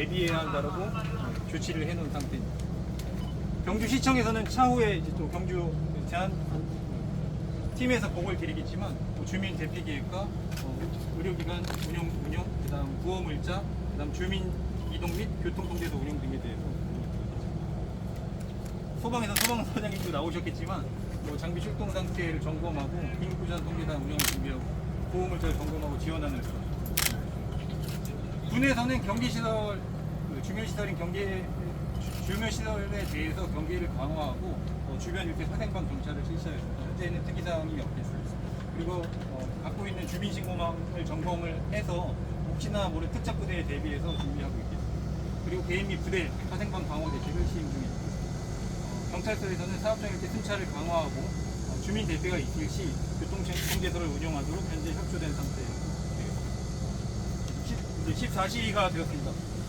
대비해야 한다고 조치를 해놓은 상태입니다. 경주시청에서는 차후에 이제 또 경주 제한 팀에서 보고를 드리겠지만 뭐 주민 대피 계획과 어, 의료기관 운영 운영 그다음 구호물자 그다음 주민 이동 및 교통 통제도 운영 등에 대해서 소방에서 소방서장님도 나오셨겠지만 뭐 장비 출동 상태를 점검하고 빈구전 통제단 운영을 준비하고 구호물자를 점검하고 지원하는 것. 군에서는 경기시설 그 주변시설인 경계 주- 주변시설에 대해서 경계를 강화하고 어, 주변 이렇게 사생방 정찰을 실시하였습니다. 현재는 특이사항이 없겠습니다. 그리고 어, 갖고 있는 주민 신고망을 점검을 해서 혹시나 모를 특적 부대에 대비해서 준비하고 있겠습니다. 그리고 개인 및 부대 사생방 방어 대책을 시행 중입니다. 어, 경찰서에서는 사업장 일대 순찰을 강화하고 어, 주민 대피가 있을 시 교통통제소를 운영하도록 현재 협조된 상태입니다. 14시가 되었습니다.